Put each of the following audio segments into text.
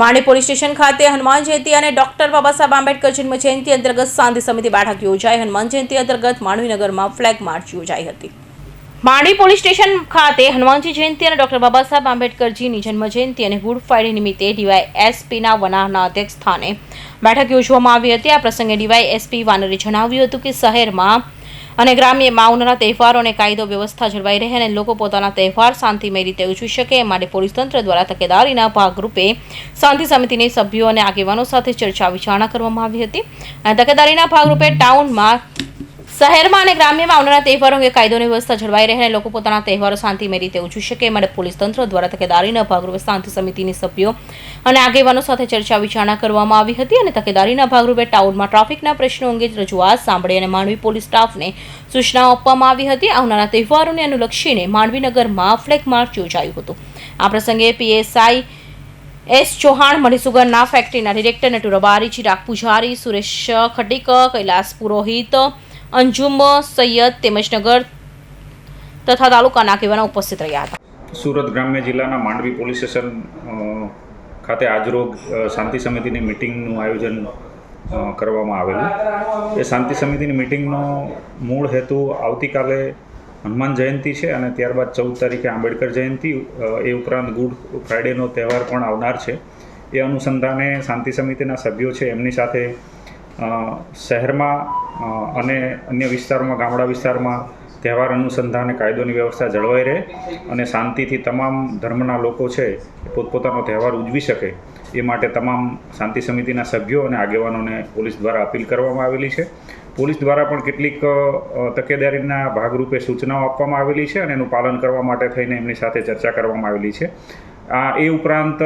માંડી police station ખાતે હનુમાન જયંતિ અને ડોક્ટર બાબાસાહેબ આંબેડકર જન્મ જયંતિ અંતર્ગત શાંતિ સમિતિ બેઠક યોજાઈ. હનુમાન જયંતિ અંતર્ગત માંડવીનગરમાં ફ્લેગ માર્ચ યોજાઈ હતી. માંડવી પોલીસ સ્ટેશન ખાતે હનુમાનજી જયંતિ અને ડોક્ટર બાબા સાહેબ આંબેડકરજીની જન્મ જયંતિ અને ગુડ ફ્રાઇડે નિમિત્તે ડીવાય એસપીના વનાહના અધ્યક્ષ સ્થાને બેઠક યોજવામાં આવી હતી. આ પ્રસંગે ડીવાય એસપી વાનરે જણાવ્યું હતું કે શહેરમાં અને ગ્રામ્યમાં આવનારા તહેવારો અને કાયદો વ્યવસ્થા જળવાઈ રહે અને લોકો પોતાના તહેવાર શાંતિમય રીતે ઉજવી શકે, એ માટે પોલીસ તંત્ર દ્વારા તકેદારીના ભાગરૂપે શાંતિ સમિતિની સભ્યો અને આગેવાનો સાથે ચર્ચા વિચારણા કરવામાં આવી હતી. અને તકેદારીના ભાગરૂપે ટાઉનમાં શહેરમાં અને ગ્રામ્યમાં આવનારા તહેવારો અંગે કાયદોની વ્યવસ્થા જળવાઈ રહે અને લોકો પોતાના તહેવારો શાંતિમય રીતે ઉજવી શકે. એ માટે પોલીસ તંત્ર દ્વારા તકેદારીના ભાગરૂપે શાંતિ સમિતિની સભ્યો અને આગેવાનો સાથે ચર્ચા વિચારણા કરવામાં આવી હતી અને તકેદારીના ભાગરૂપે ટાઉનમાં ટ્રાફિકના પ્રશ્નો અંગે રજૂઆત સાંભળી અને માંડવી પોલીસ સ્ટાફને સૂચનાઓ આપવામાં આવી હતી. આવનારા તહેવારોને અનુલક્ષીને માંડવીનગરમાં ફ્લેગ માર્ચ યોજાયું હતું. આ પ્રસંગે પીએસઆઈ એસ ચૌહાણ, મણિસુગરના ફેક્ટરીના ડિરેક્ટર નટુ રબારી ચિરાગ પૂજારી, સુરેશ ખટીક કૈલાસ પુરોહિત અંજુમ, સૈયદ તેમજ નગર તથા તાલુકાના આગેવાનો ઉપસ્થિત રહ્યા હતા. સુરત ગ્રામ્ય જિલ્લાના માંડવી પોલીસ સ્ટેશન ખાતે આજરોગ શાંતિ સમિતિની મિટિંગનું આયોજન કરવામાં આવેલું. એ શાંતિ સમિતિની મિટિંગનો મૂળ હેતુ આવતીકાલે હનુમાન જયંતિ છે અને ત્યારબાદ ચૌદ તારીખે આંબેડકર જયંતિ એ ઉપરાંત ગુડ ફ્રાઇડેનો તહેવાર પણ આવનાર છે. એ અનુસંધાને શાંતિ સમિતિના સભ્યો છે, એમની સાથે શહેરમાં અને અન્ય વિસ્તારોમાં, ગામડા વિસ્તારમાં તહેવાર અનુસંધાને કાયદોની વ્યવસ્થા જળવાઈ રહે અને શાંતિથી તમામ ધર્મના લોકો છે પોતપોતાનો તહેવાર ઉજવી શકે. એ માટે તમામ શાંતિ સમિતિના સભ્યો અને આગેવાનોને પોલીસ દ્વારા અપીલ કરવામાં આવેલી છે. પોલીસ દ્વારા પણ કેટલીક તકેદારીના ભાગરૂપે સૂચનાઓ આપવામાં આવેલી છે અને એનું પાલન કરવા માટે થઈને એમની સાથે ચર્ચા કરવામાં આવેલી છે. આ એ ઉપરાંત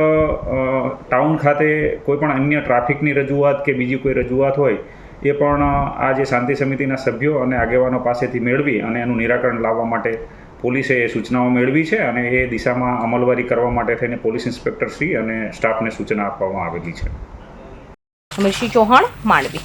ટાઉન ખાતે કોઈ પણ અન્ય ટ્રાફિકની રજૂઆત કે બીજી કોઈ રજૂઆત હોય, એ પણ આ જે શાંતિ સમિતિના સભ્યો અને આગેવાનો પાસેથી મેળવી અને એનું નિરાકરણ લાવવા માટે પોલીસે એ સૂચનાઓ મેળવી છે અને એ દિશામાં અમલવારી કરવા માટે થઈને પોલીસ ઇન્સ્પેક્ટરશ્રી અને સ્ટાફને સૂચના આપવામાં આવેલી છે. ચૌહાણ માંડવી